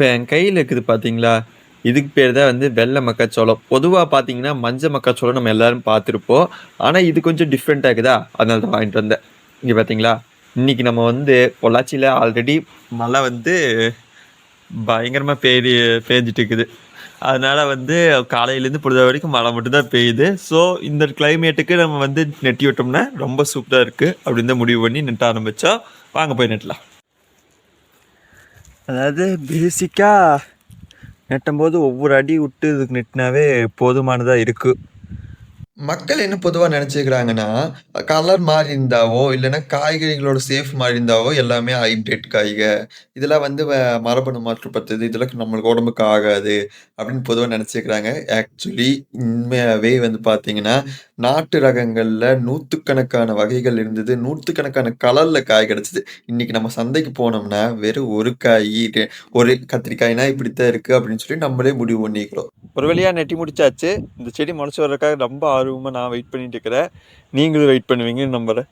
இப்போ என் கையில் இருக்குது பார்த்தீங்களா? இதுக்கு பேர் தான் வந்து வெள்ளை மக்காச்சோளம். பொதுவாக பார்த்தீங்கன்னா, மஞ்சள் மக்காச்சோளம் நம்ம எல்லோரும் பார்த்துருப்போம். ஆனால் இது கொஞ்சம் டிஃப்ரெண்ட்டாக இருக்குதா, அதனால தான் வாங்கிட்டு வந்தேன். இங்கே பார்த்தீங்களா? இன்னைக்கு நம்ம வந்து பொள்ளாச்சியில் ஆல்ரெடி மழை வந்து பயங்கரமாக பெய்து பெஞ்சிட்டு இருக்குது. அதனால் வந்து காலையிலேருந்து பொழுது வரைக்கும் மழை மட்டும்தான் பெய்யுது. ஸோ இந்த கிளைமேட்டுக்கு நம்ம வந்து நெட்டி விட்டோம்னா, ரொம்ப சூப்பராக இருக்குது அப்படின்னு தான் முடிவு பண்ணி நெட்ட ஆரம்பித்தோம் வாங்க போய் நெட்டலாம். அதாவது பேசிக்கா நெட்டும்போது ஒவ்வொரு அடி விட்டு இதுக்கு நெட்டினாவே போதுமானதாக இருக்குது மக்கள் என்ன பொதுவாக நினச்சிக்கிறாங்கன்னா கலர் மாறி இருந்தாவோ, இல்லைன்னா காய்கறிகளோட சேஃப் மாறி இருந்தாவோ எல்லாமே ஹைபிரிட் காய்க. இதெல்லாம் வந்து வ மரபணு மாற்றப்பட்டது. இதெல்லாம் நம்மளுக்கு உடம்புக்கு ஆகாது. அப்படின்னு பொதுவாக நினச்சிக்கிறாங்க ஆக்சுவலி உண்மையாகவே வந்து பார்த்தீங்கன்னா, நாட்டு ரகங்களில் நூற்றுக்கணக்கான வகைகள் இருந்தது. நூற்றுக்கணக்கான கலரில் காய் கிடச்சிது இன்னைக்கு நம்ம சந்தைக்கு போனோம்னா, வெறும் ஒரு காய் ரெ ஒரு கத்திரிக்காய்னா இப்படித்தான் இருக்குது அப்படின்னு சொல்லி நம்மளே முடிவு பண்ணிக்கிறோம். ஒரு வழியா நெட்டி முடிச்சாச்சு. இந்த செடி முளைச்சு வர்றதுக்காக ரொம்ப ஆர்வமா நான் வெயிட் பண்ணிட்டு இருக்கிறேன். நீங்களும் வெயிட் பண்ணுவீங்கன்னு நம்புறேன்.